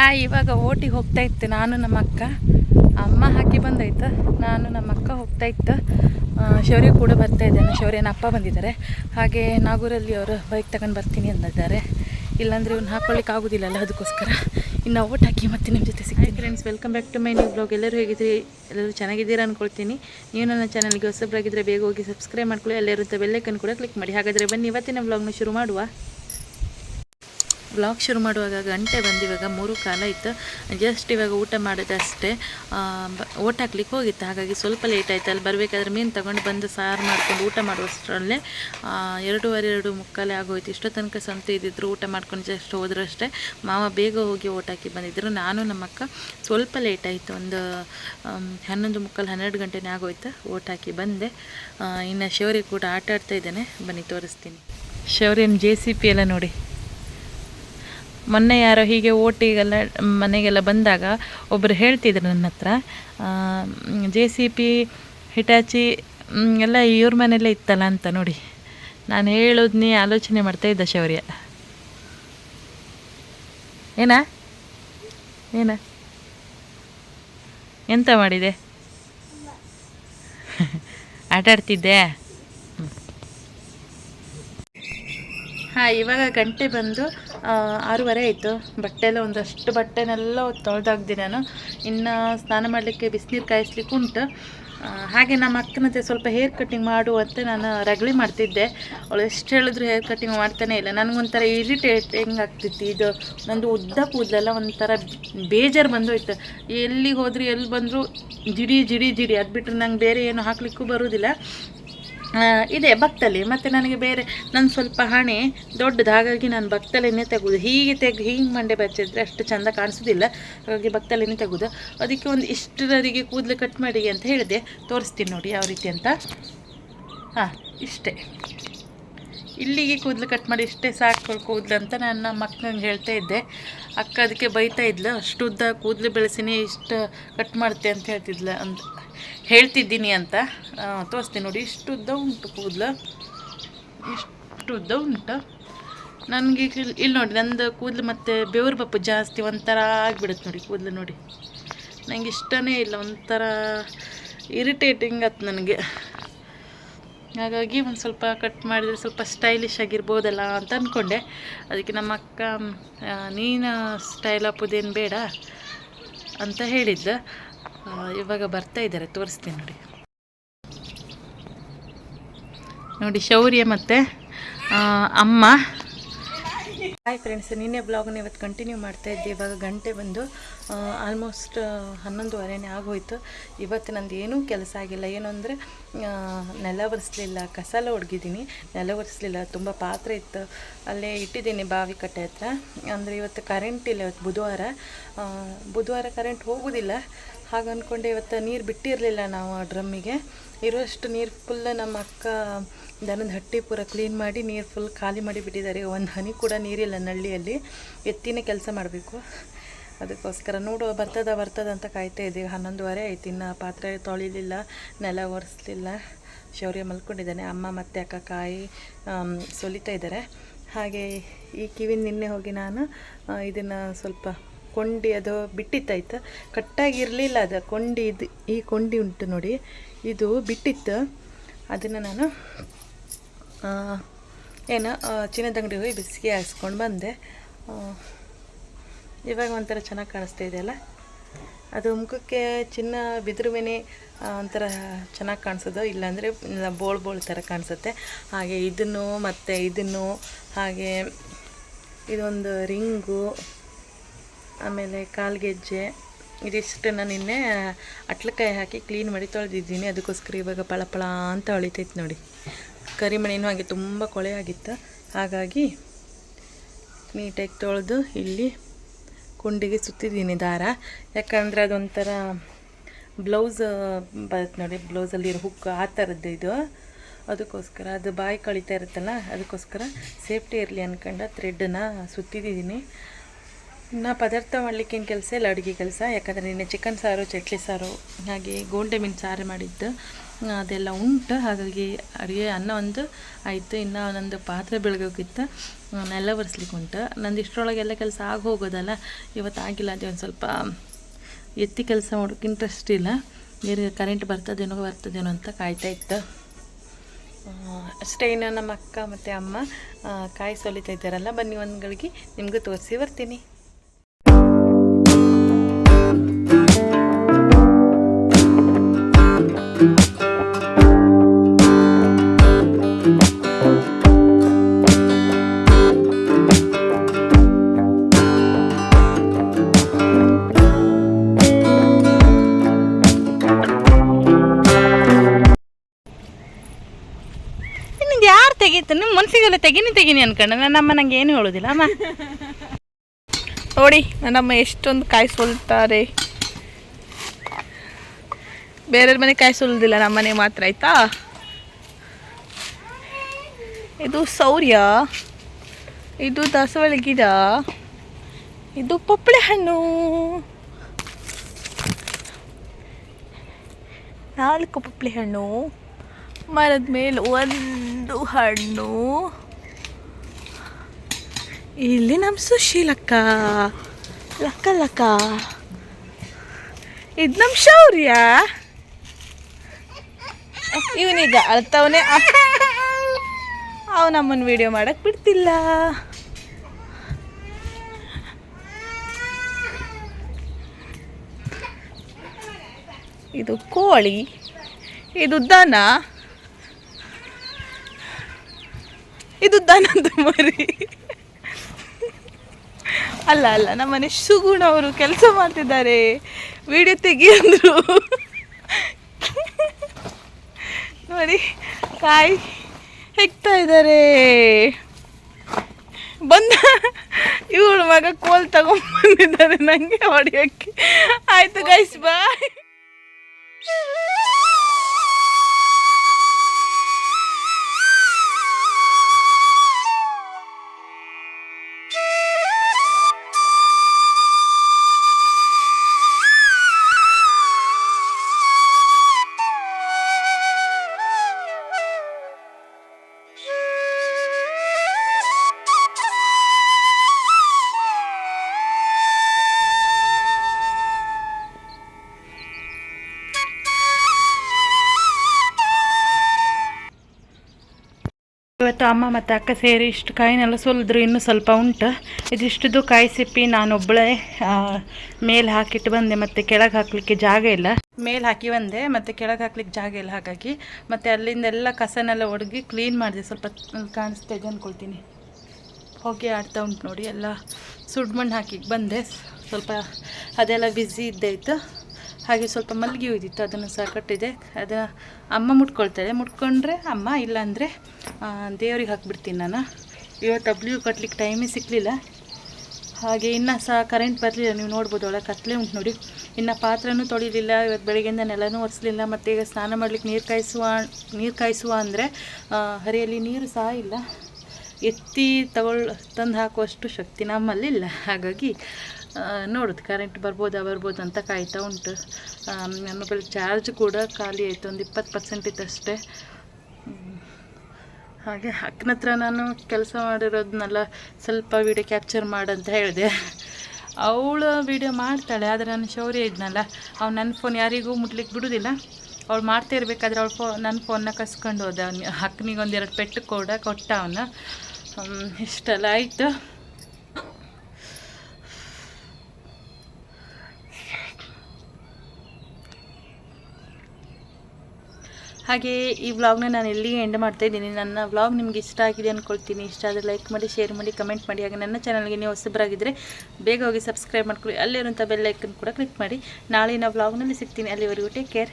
Hi ಇವಾಗ ಓಟಿಗೆ ಹೋಗ್ತಾ ಇತ್ತು. ನಾನು ನಮ್ಮ ಅಕ್ಕ. ಅಮ್ಮ ಹಾಕಿ ಬಂದಾಯ್ತು. ನಾನು ನಮ್ಮ ಅಕ್ಕ ಹೋಗ್ತಾ ಇತ್ತು. ಶೌರ್ಯ ಕೂಡ ಬರ್ತಾ ಇದ್ದಾನೆ ಶೌರ್ಯನ ಅಪ್ಪ ಬಂದಿದ್ದಾರೆ. ಹಾಗೆ ನಾಗೂರಲ್ಲಿ ಅವರು ಬೈಕ್ ತಗೊಂಡು ಬರ್ತೀನಿ ಅಂದಿದ್ದಾರೆ. ಇಲ್ಲಾಂದರೆ ಇವ್ನು ಹಾಕೊಳ್ಳಿಕ್ಕೆ ಆಗೋದಿಲ್ಲಲ್ಲ ಅದಕ್ಕೋಸ್ಕರ. ಇನ್ನು ಓಟ್ ಹಾಕಿ ಮತ್ತೆ ನಿಮ್ಮ ಜೊತೆ ಸಿಗ್ತೀನಿ. Friends welcome back to my new blog ಎಲ್ಲರೂ ಹೇಗಿದ್ದೀರಿ? ಎಲ್ಲರೂ ಚೆನ್ನಾಗಿದ್ದೀರಾ ಅಂದ್ಕೊಳ್ತೀನಿ ನೀವು ನನ್ನ ಚಾನಲ್ಗೆ ಹೊಸಬ್ರಾಗಿದ್ದರೆ ಬೇಗ ಹೋಗಿ ಸಬ್ಸ್ಕ್ರೈಬ್ ಮಾಡ್ಕೊಳ್ಳಿ. ಅಲ್ಲಿರುತ್ತೆ ಬೆಲ್ಲೈಕನ್ ಕೂಡ ಕ್ಲಿಕ್ ಮಾಡಿ. ಹಾಗಾದರೆ ಬನ್ನಿ, ಇವತ್ತಿನ ಬ್ಲಾಗ್ನ ಶುರು ಮಾಡುವ. ಬ್ಲಾಗ್ ಶುರು ಮಾಡುವಾಗ ಗಂಟೆ ಬಂದು ಇವಾಗ ಮೂರು ಕಾಲ ಇತ್ತು. ಜಸ್ಟ್ ಇವಾಗ ಊಟ ಮಾಡೋದಷ್ಟೇ. ಓಟ್ ಹಾಕ್ಲಿಕ್ಕೆ ಹೋಗಿತ್ತು. ಹಾಗಾಗಿ ಸ್ವಲ್ಪ ಲೇಟ್ ಆಯಿತು. ಅಲ್ಲಿ ಬರಬೇಕಾದ್ರೆ ಮೀನು ತಗೊಂಡು ಬಂದು ಸಾರು ಮಾಡ್ಕೊಂಡು ಊಟ ಮಾಡುವಷ್ಟರಲ್ಲೇ ಎರಡೂವರೆ, ಎರಡು ಮುಕ್ಕಾಲೇ ಆಗೋಯ್ತು. ಇಷ್ಟೋ ತನಕ ಸ್ವಂತ ಇದ್ದಿದ್ರು, ಊಟ ಮಾಡ್ಕೊಂಡು ಜಸ್ಟ್ ಹೋದ್ರಷ್ಟೇ. ಮಾವ ಬೇಗ ಹೋಗಿ ಓಟ್ ಹಾಕಿ ಬಂದಿದ್ದರು ನಾನು ನಮ್ಮಕ್ಕ ಸ್ವಲ್ಪ ಲೇಟ್ ಆಯಿತು. ಒಂದು ಹನ್ನೊಂದು ಮುಕ್ಕಾಲು ಹನ್ನೆರಡು ಗಂಟೆನೇ ಆಗೋಯ್ತು ಓಟ್ ಹಾಕಿ ಬಂದೆ. ಇನ್ನು ಶಿವರಿಗೆ ಕೂಡ ಆಟ ಆಡ್ತಾ ಇದ್ದೇನೆ. ಬನ್ನಿ ತೋರಿಸ್ತೀನಿ. ಶೌರ್ಯನ ಜೆ ಸಿ ಪಿ ಎಲ್ಲ ನೋಡಿ. ಮೊನ್ನೆ ಯಾರೋ ಹೀಗೆ ಓಟಿಗೆಲ್ಲ ಮನೆಗೆಲ್ಲ ಬಂದಾಗ ಒಬ್ಬರು ಹೇಳ್ತಿದ್ರು ನನ್ನ ಹತ್ರ ಜೆ ಸಿ ಪಿ ಹಿಟಾಚಿ ಎಲ್ಲ ಇವ್ರ ಮನೆಯಲ್ಲೇ ಇತ್ತಲ್ಲ ಅಂತ ನೋಡಿ. ನಾನು ಹೇಳೋದ್ನಿ ಆಲೋಚನೆ ಮಾಡ್ತಾ ಇದ್ದ ಶೌರ್ಯ. ಏನ? ಏನ? ಎಂತ ಮಾಡಿದೆ? ಆಟ ಹಾಂ, ಇವಾಗ ಗಂಟೆ ಬಂದು ಆರೂವರೆ ಆಯಿತು. ಬಟ್ಟೆಲ್ಲ ಒಂದಷ್ಟು ಬಟ್ಟೆನೆಲ್ಲ ತೊಳೆದಾಗ್ದಿ ನಾನು. ಇನ್ನು ಸ್ನಾನ ಮಾಡಲಿಕ್ಕೆ ಬಿಸಿನೀರು ಕಾಯಿಸ್ಲಿಕ್ಕೆ ಉಂಟು. ಹಾಗೆ ನಮ್ಮ ಅಕ್ಕನಂತೆ ಸ್ವಲ್ಪ ಹೇರ್ ಕಟ್ಟಿಂಗ್ ಮಾಡು ಅಂತ ನಾನು ರಗಳಿ ಮಾಡ್ತಿದ್ದೆ. ಅವಳು ಎಷ್ಟು ಹೇಳಿದ್ರು ಹೇರ್ ಕಟ್ಟಿಂಗ್ ಮಾಡ್ತಾನೆ ಇಲ್ಲ. ನನಗೊಂಥರ ಇರಿಟೇಟಿಂಗ್ ಆಗ್ತಿತ್ತು. ಇದು ನಂದು ಉದ್ದ ಕೂದಲೆಲ್ಲ ಒಂಥರ ಬೇಜಾರು ಬಂದೋಯ್ತು. ಎಲ್ಲಿಗೆ ಹೋದ್ರಿ ಎಲ್ಲಿ ಬಂದರೂ ಜಿಡಿ ಜಿಡಿ ಜಿಡಿ. ಅದು ಬಿಟ್ಟರೆ ನಂಗೆ ಬೇರೆ ಏನು ಹಾಕ್ಲಿಕ್ಕೂ ಬರೋದಿಲ್ಲ. ಇದೆ ಭಕ್ತಲ್ಲಿ ಮತ್ತು ನನಗೆ ಬೇರೆ ನನ್ನ ಸ್ವಲ್ಪ ಹಣೆ, ದೊಡ್ಡದು, ಹಾಗಾಗಿ ನಾನು ಭಕ್ತಲೇನೆ ತೆಗೆದು. ಹೀಗೆ ತೆಗ್, ಹೀಗೆ ಮಂಡೆ ಬಚ್ಚಿದ್ರೆ ಅಷ್ಟು ಚಂದ ಕಾಣಿಸೋದಿಲ್ಲ. ಹಾಗಾಗಿ ಭಕ್ತಲೇನೆ ತೆಗೆದು. ಅದಕ್ಕೆ ಒಂದು ಇಷ್ಟರವರೆಗೆ ಕೂದಲು ಕಟ್ ಮಾಡಿ ಅಂತ ಹೇಳಿದೆ. ತೋರಿಸ್ತೀನಿ ನೋಡಿ ಯಾವ ರೀತಿ ಅಂತ. ಹಾಂ, ಇಷ್ಟೇ. ಇಲ್ಲಿಗೆ ಕೂದಲು ಕಟ್ ಮಾಡಿ ಇಷ್ಟೇ ಸಾಕು ಕೂದಲು ಅಂತ ನನ್ನ ಮಕ್ಕಳಿಗೆ ಹೇಳ್ತಾ ಇದ್ದೆ. ಅಕ್ಕ ಅದಕ್ಕೆ ಬೈತಾ ಇದ್ಲು ಅಷ್ಟು ಉದ್ದ ಕೂದಲು ಬೆಳೆಸಿನಿ ಇಷ್ಟು ಕಟ್ ಮಾಡ್ತೆ ಅಂತ ಹೇಳ್ತಿದ್ಲ ಅಂತ ಹೇಳ್ತಿದ್ದೀನಿ ಅಂತ. ತೋರಿಸ್ತೀನಿ ನೋಡಿ ಇಷ್ಟು ಉದ್ದ ಉಂಟು ಕೂದಲು. ಇಷ್ಟು ಉದ್ದ ಉಂಟು. ನನಗೆ ಇಲ್ಲಿ ನೋಡಿ, ನಂದು ಕೂದಲು ಮತ್ತು ಬೆವರು ಬಪ್ಪು ಜಾಸ್ತಿ ಒಂಥರ ಆಗಿಬಿಡುತ್ತೆ ನೋಡಿ ಕೂದಲು ನೋಡಿ. ನನಗೆ ಇಷ್ಟನೇ ಇಲ್ಲ, ಒಂಥರ ಇರಿಟೇಟಿಂಗ್ ಆಯ್ತು ನನಗೆ. ಹಾಗಾಗಿ ಒಂದು ಸ್ವಲ್ಪ ಕಟ್ ಮಾಡಿದರೆ ಸ್ವಲ್ಪ ಸ್ಟೈಲಿಶ್ ಆಗಿರ್ಬೋದಲ್ಲ ಅಂತ ಅಂದ್ಕೊಂಡೆ ಅದಕ್ಕೆ ನಮ್ಮ ಅಕ್ಕ ನೀನು ಸ್ಟೈಲ್ ಹಾಕೋದೇನು ಬೇಡ ಅಂತ ಹೇಳಿದ್ದ. ಇವಾಗ ಬರ್ತಾ ಇದ್ದಾರೆ ತೋರಿಸ್ತೀನಿ ನೋಡಿ. ನೋಡಿ, ಶೌರ್ಯ ಮತ್ತು ಅಮ್ಮ. ಹಾಯ್ ಫ್ರೆಂಡ್ಸ್ ನಿನ್ನೆ ಬ್ಲಾಗ್ನ ಇವತ್ತು ಕಂಟಿನ್ಯೂ ಮಾಡ್ತಾ ಇದ್ದೆ. ಇವಾಗ ಗಂಟೆ ಬಂದು ಆಲ್ಮೋಸ್ಟ್ ಹನ್ನೊಂದುವರೆನೇ ಆಗೋಯ್ತು. ಇವತ್ತು ನಂದು ಏನೂ ಕೆಲಸ ಆಗಿಲ್ಲ. ಏನು ಅಂದರೆ ನೆಲ ಒರೆಸ್ಲಿಲ್ಲ. ಕಸ ಎಲ್ಲ ನೆಲ ಒರೆಸ್ಲಿಲ್ಲ. ತುಂಬ ಪಾತ್ರೆ ಇತ್ತು. ಅಲ್ಲೇ ಇಟ್ಟಿದ್ದೀನಿ ಬಾವಿ ಕಟ್ಟೆ ಹತ್ರ. ಅಂದರೆ ಇವತ್ತು ಕರೆಂಟ್ ಇಲ್ಲ ಇವತ್ತು ಬುಧವಾರ. ಬುಧವಾರ ಕರೆಂಟ್ ಹೋಗೋದಿಲ್ಲ. ಹಾಗೆ ಅಂದ್ಕೊಂಡೆ ಇವತ್ತು ನೀರು ಬಿಟ್ಟಿರಲಿಲ್ಲ ನಾವು ಡ್ರಮ್ಮಿಗೆ ಇರುವಷ್ಟು ನೀರು ಫುಲ್ ನಮ್ಮ ಅಕ್ಕ ದನದ ಹಟ್ಟಿ ಪೂರ ಕ್ಲೀನ್ ಮಾಡಿ ನೀರು ಫುಲ್ ಖಾಲಿ ಮಾಡಿ ಬಿಟ್ಟಿದ್ದಾರೆ. ಒಂದು ಹನಿ ಕೂಡ ನೀರಿಲ್ಲ ನಳ್ಳಿಯಲ್ಲಿ. ಎತ್ತಿನೇ ಕೆಲಸ ಮಾಡಬೇಕು. ಅದಕ್ಕೋಸ್ಕರ ನೋಡುವ ಬರ್ತದ ಬರ್ತದ ಅಂತ ಕಾಯ್ತಾ ಇದ್ದೀವಿ. ಹನ್ನೊಂದುವರೆ ಆಯ್ತು. ಇನ್ನು ಪಾತ್ರೆ ತೊಳಿಲಿಲ್ಲ, ನೆಲ ಒರೆಸ್ಲಿಲ್ಲ. ಶೌರ್ಯ ಮಲ್ಕೊಂಡಿದ್ದಾನೆ. ಅಮ್ಮ ಮತ್ತು ಅಕ್ಕ ಕಾಯಿ ಸೊಲಿತಾ ಇದ್ದಾರೆ. ಹಾಗೆ ಈ ಕಿವಿನ ನಿನ್ನೆ ಹೋಗಿ ನಾನು ಇದನ್ನು ಸ್ವಲ್ಪ ಕೊಂಡಿ ಅದು ಬಿಟ್ಟಿತ್ತಾಯ್ತು ಕಟ್ಟಾಗಿರಲಿಲ್ಲ ಅದು ಕೊಂಡಿ ಇದು, ಈ ಕೊಂಡಿ ಉಂಟು ನೋಡಿ. ಇದು ಬಿಟ್ಟಿತ್ತು. ಅದನ್ನು ನಾನು ಏನು ಚಿನ್ನದ ಅಂಗಡಿ ಹೋಗಿ ಬಿಸಿಗೆ ಹಾಕ್ಸ್ಕೊಂಡು ಬಂದೆ. ಇವಾಗ ಒಂಥರ ಚೆನ್ನಾಗಿ ಕಾಣಿಸ್ತಾ ಇದೆಯಲ್ಲ ಅದು ಮುಖಕ್ಕೆ ಚಿನ್ನ ಬಿದಿರು ಒಂಥರ ಚೆನ್ನಾಗಿ ಕಾಣಿಸೋದು ಇಲ್ಲಾಂದರೆ ಬೋಳ್ ಬೋಳ್ ಥರ ಕಾಣಿಸುತ್ತೆ. ಹಾಗೆ ಇದನ್ನು, ಮತ್ತು ಇದನ್ನು, ಹಾಗೆ ಇದೊಂದು ರಿಂಗು. ಆಮೇಲೆ ಕಾಲ್ಗೆಜ್ಜೆ ಇದಿಷ್ಟನ್ನು ನಿನ್ನೆ ಅಟ್ಲಕಾಯಿ ಹಾಕಿ ಕ್ಲೀನ್ ಮಾಡಿ ತೊಳೆದಿದ್ದೀನಿ. ಅದಕ್ಕೋಸ್ಕರ ಇವಾಗ ಪಳಪಳ ಪಳ ಅಂತ ಹೊಳಿತೈತೆ ನೋಡಿ. ಕರಿಮಣಿನೂ ಹಾಗೆ ತುಂಬ ಕೊಳೆ ಆಗಿತ್ತು. ಹಾಗಾಗಿ ನೀಟಾಗಿ ತೊಳೆದು ಇಲ್ಲಿ ಕುಂಡಿಗೆ ಸುತ್ತಿದ್ದೀನಿ ದಾರ. ಯಾಕಂದರೆ ಅದೊಂಥರ ಬ್ಲೌಸ್ ಬರುತ್ತೆ ನೋಡಿ, ಬ್ಲೌಸಲ್ಲಿರೋ ಹುಕ್ ಆ ಥರದ್ದು ಇದು. ಅದಕ್ಕೋಸ್ಕರ ಅದು ಬಾಯಿ ಕಳಿತಾ ಇರುತ್ತಲ್ಲ, ಅದಕ್ಕೋಸ್ಕರ ಸೇಫ್ಟಿ ಇರಲಿ ಅಂದ್ಕೊಂಡು ಥ್ರೆಡ್ಡನ್ನು ಸುತ್ತಿದ್ದೀನಿ ಇನ್ನು ಪದಾರ್ಥ ಮಾಡಲಿಕ್ಕೆ ಏನು ಕೆಲಸ ಇಲ್ಲ, ಅಡುಗೆ ಕೆಲಸ. ಯಾಕಂದರೆ ನಿನ್ನೆ ಚಿಕನ್ ಸಾರು ಚಟ್ಲಿ ಸಾರು, ಹಾಗೆ ಗೋಂಡೆ ಮೀನು ಸಾರು ಮಾಡಿದ್ದು. ಅದೆಲ್ಲ ಉಂಟು, ಹಾಗಾಗಿ ಅಡುಗೆ ಅನ್ನ ಒಂದು ಆಯಿತು. ಇನ್ನು ನಂದು ಪಾತ್ರೆ ಬೆಳಗೋಗಿತ್ತು. ನೆಲ ಒರೆಸ್ಲಿಕ್ಕೆ ಉಂಟು. ನಂದು ಇಷ್ಟರೊಳಗೆಲ್ಲ ಕೆಲಸ ಆಗಿ ಹೋಗೋದಲ್ಲ. ಇವತ್ತು ಆಗಿಲ್ಲ ಅದೇ ಒಂದು ಸ್ವಲ್ಪ ಎತ್ತಿ ಕೆಲಸ ಮಾಡೋಕ್ಕೆ ಇಂಟ್ರೆಸ್ಟ್ ಇಲ್ಲ. ಕರೆಂಟ್ ಬರ್ತದೇನೋ ಬರ್ತದೇನೋ ಅಂತ ಕಾಯ್ತಾ ಇತ್ತು. ಅಷ್ಟೇ ಇನ್ನು ನಮ್ಮ ಅಕ್ಕ ಮತ್ತು ಅಮ್ಮ ಕಾಯಿ ಸೊಲಿತಾ ಇದ್ದಾರಲ್ಲ, ಬನ್ನಿ ಒಂದು ಗಳಿಗೆ ನಿಮಗೂ ತೋರಿಸಿ ಬರ್ತೀನಿ. ಮನಸ್ಸಿಗೆಲ್ಲ ತೆಗಿನಿ ತೆಗಿನಿ ಅನ್ಕೊಂಡ. ನನ್ನಮ್ಮ ನಂಗೆ ಏನು ಹೇಳೋದಿಲ್ಲ, ಅಮ್ಮ. ನೋಡಿ ನನ್ನಮ್ಮ ಎಷ್ಟೊಂದು ಕಾಯಿ ಸುಲ್ತಾರೆ. ಬೇರೆಯವ್ರ ಮನೆ ಕಾಯಿ ಸುಲ್ದಿಲ್ಲ ನಮ್ಮನೆ ಮಾತ್ರ, ಆಯ್ತಾ? ಇದು ಸೌರ್ಯ, ಇದು ದಾಸವಾಳ ಗಿಡ, ಇದು ಪಪ್ಪಳೆ ಹಣ್ಣು ನಾಲ್ಕು ಪಪ್ಪಳೆ ಹಣ್ಣು ಮರದ ಮೇಲೆ ಒಂದು ಹಣ್ಣು. ಇಲ್ಲಿ ನಮ್ಮ ಸುಶೀಲಕ್ಕ ಲಕ್ಕ ಲಕ್ಕ. ಇದು ನಮ್ಮ ಶೌರ್ಯ. ಇವನೀಗ ಅಳ್ತವನೇ. ಅವ ನಮ್ಮನ್ನು ವಿಡಿಯೋ ಮಾಡಕ್ ಬಿಡ್ತಿಲ್ಲ. ಇದು ಕೋಳಿ, ಇದು ದನ ಇದು ದನದ ಮರಿ. ಅಲ್ಲ ಅಲ್ಲ ನಮ್ಮನೆ ಸುಗುಣ ಅವರು ಕೆಲಸ ಮಾಡ್ತಿದ್ದಾರೆ. ವಿಡಿಯೋ ತೆಗಿ ನೋಡಿ, ಕಾಯಿ ಹೆಕ್ತಾ ಇದ್ದಾರೆ. ಬಂದ, ಇವಳು ಮಗ ಕೋಲ್ ತಗೊಂಡ್ಬಂದಿದ್ದಾರೆ. ನನಗೆ ಹೊಡಿಯೋಕ್ಕೆ. ಆಯ್ತು ಗೈಸ್ ಬಾಯ್ ಇವತ್ತು ಅಮ್ಮ ಮತ್ತು ಅಕ್ಕ ಸೇರಿ ಇಷ್ಟು ಕಾಯಿನೆಲ್ಲ ಸುಲಿದ್ರು ಇನ್ನೂ ಸ್ವಲ್ಪ ಉಂಟು. ಇದಿಷ್ಟದು ಕಾಯಿ ಸಿಪ್ಪಿ ನಾನೊಬ್ಬಳೇ ಮೇಲೆ ಹಾಕಿಟ್ಟು ಬಂದೆ ಮತ್ತು ಕೆಳಗೆ ಹಾಕಲಿಕ್ಕೆ ಜಾಗ ಇಲ್ಲ. ಮೇಲೆ ಹಾಕಿ ಬಂದೆ ಮತ್ತು ಕೆಳಗೆ ಹಾಕ್ಲಿಕ್ಕೆ ಜಾಗ ಇಲ್ಲ ಹಾಗಾಗಿ. ಮತ್ತು ಅಲ್ಲಿಂದೆಲ್ಲ ಕಸನೆಲ್ಲ ಒಡಗಿ ಕ್ಲೀನ್ ಮಾಡಿದೆ. ಸ್ವಲ್ಪ ಕಾಣಿಸ್ತಾ ಇದೆ ಅಂದ್ಕೊಳ್ತೀನಿ ಹೋಗಿ ಆಡ್ತಾ ಉಂಟು ನೋಡಿ, ಎಲ್ಲ ಸುಡ್ಮಣ್ಣು ಹಾಕಿ ಬಂದೆ. ಸ್ವಲ್ಪ ಅದೆಲ್ಲ ಬಿಸಿ ಇದ್ದಾಯಿತು ಹಾಗೆ ಸ್ವಲ್ಪ ಮಲ್ಲಿಗೆ ಹೂದಿತ್ತು ಅದನ್ನು ಸಹ ಕಟ್ಟಿದೆ. ಅದನ್ನು ಅಮ್ಮ ಮುಟ್ಕೊಳ್ತಾಳೆ ಮುಟ್ಕೊಂಡ್ರೆ ಅಮ್ಮ, ಇಲ್ಲಾಂದರೆ ದೇವ್ರಿಗೆ ಹಾಕ್ಬಿಡ್ತೀನಿ ನಾನು. ಇವತ್ತು ಡಬ್ಲ್ಯೂ ಕಟ್ಲಿಕ್ಕೆ ಟೈಮೇ ಸಿಕ್ಕಲಿಲ್ಲ ಹಾಗೆ ಇನ್ನು ಸಹ ಕರೆಂಟ್ ಬರಲಿಲ್ಲ. ನೀವು ನೋಡ್ಬೋದು, ಒಳಗೆ ಕತ್ತಲೆ ಉಂಟು ನೋಡಿ. ಇನ್ನು ಪಾತ್ರೆನೂ ತೊಳಿಲಿಲ್ಲ. ಇವತ್ತು ಬೆಳಗ್ಗೆಯಿಂದ ನೆಲನೂ ಒರೆಸಲಿಲ್ಲ. ಮತ್ತು ಈಗ ಸ್ನಾನ ಮಾಡ್ಲಿಕ್ಕೆ ನೀರು ಕಾಯಿಸುವ ನೀರು ಕಾಯಿಸುವ ಅಂದರೆ ಹರಿಯಲ್ಲಿ ನೀರು ಸಹ ಇಲ್ಲ. ಎತ್ತಿ ತಗೊಳ್, ತಂದು ಹಾಕುವಷ್ಟು ಶಕ್ತಿ ನಮ್ಮಲ್ಲಿಲ್ಲ. ಹಾಗಾಗಿ ನೋಡೋದು. ಕರೆಂಟ್ ಬರ್ಬೋದಾ, ಬರ್ಬೋದು ಅಂತ ಕಾಯ್ತಾ ಉಂಟು. ನನ್ನ ಮೊಬೈಲ್ ಚಾರ್ಜ್ ಕೂಡ ಖಾಲಿ ಆಯಿತು. ಒಂದು ಇಪ್ಪತ್ತು ಪರ್ಸೆಂಟ್ ಇತ್ತಷ್ಟೇ. ಹಾಗೆ ಅಕ್ಕನ ಹತ್ರ ನಾನು ಕೆಲಸ ಮಾಡಿರೋದನ್ನೆಲ್ಲ ಸ್ವಲ್ಪ ವಿಡಿಯೋ ಕ್ಯಾಪ್ಚರ್ ಮಾಡಂತ ಹೇಳಿದೆ. ಅವಳು ವಿಡಿಯೋ ಮಾಡ್ತಾಳೆ, ಆದರೆ ನಾನು ಶೌರ್ಯ ಇದ್ನಲ್ಲ. ಅವ್ನು ನನ್ನ ಫೋನ್ ಯಾರಿಗೂ ಮುಟ್ಲಿಕ್ಕೆ ಬಿಡೋದಿಲ್ಲ. ಅವ್ಳು ಮಾಡ್ತಾ ಇರಬೇಕಾದ್ರೆ ಅವಳು ಫೋ ನನ್ನ ಫೋನ್ನ ಕಸ್ಕೊಂಡು ಹೋದ. ಅವ್ನು ಅಕ್ಕನಿಗೆ ಒಂದೆರಡು ಪೆಟ್ಟು ಕೂಡ ಕೊಟ್ಟ ಅವನು. ಇಷ್ಟೆಲ್ಲ ಆಯಿತು. ಹಾಗೆ ಈ ವ್ಲಾಗ್ನ ನಾನು ಎಲ್ಲಿಗೆ ಎಂಡ್ ಮಾಡ್ತಾ ಇದ್ದೀನಿ, ನನ್ನ ವ್ಲಾಗ್ ನಿಮ್ಗೆ ಇಷ್ಟ ಆಗಿದೆ ಅಂದ್ಕೊಳ್ತೀನಿ ಇಷ್ಟ ಆದರೆ ಲೈಕ್ ಮಾಡಿ ಶೇರ್ ಮಾಡಿ ಕಮೆಂಟ್ ಮಾಡಿ. ಹಾಗೆ ನನ್ನ ಚಾನಲ್ಗೆ ನೀವು ಹೊಸಬರಾಗಿದ್ದರೆ ಬೇಗ ಹೋಗಿ ಸಬ್ಸ್ಕ್ರೈಬ್ ಮಾಡ್ಕೊಳ್ಳಿ. ಅಲ್ಲಿರುವಂಥ ಬೆಲ್ಲೈಕನ್ ಕೂಡ ಕ್ಲಿಕ್ ಮಾಡಿ. ನಾಳಿನ ವ್ಲಾಗ್ನಲ್ಲಿ ಸಿಗ್ತೀನಿ. ಅಲ್ಲಿವರೆಗೂ ಟೇಕ್ ಕೇರ್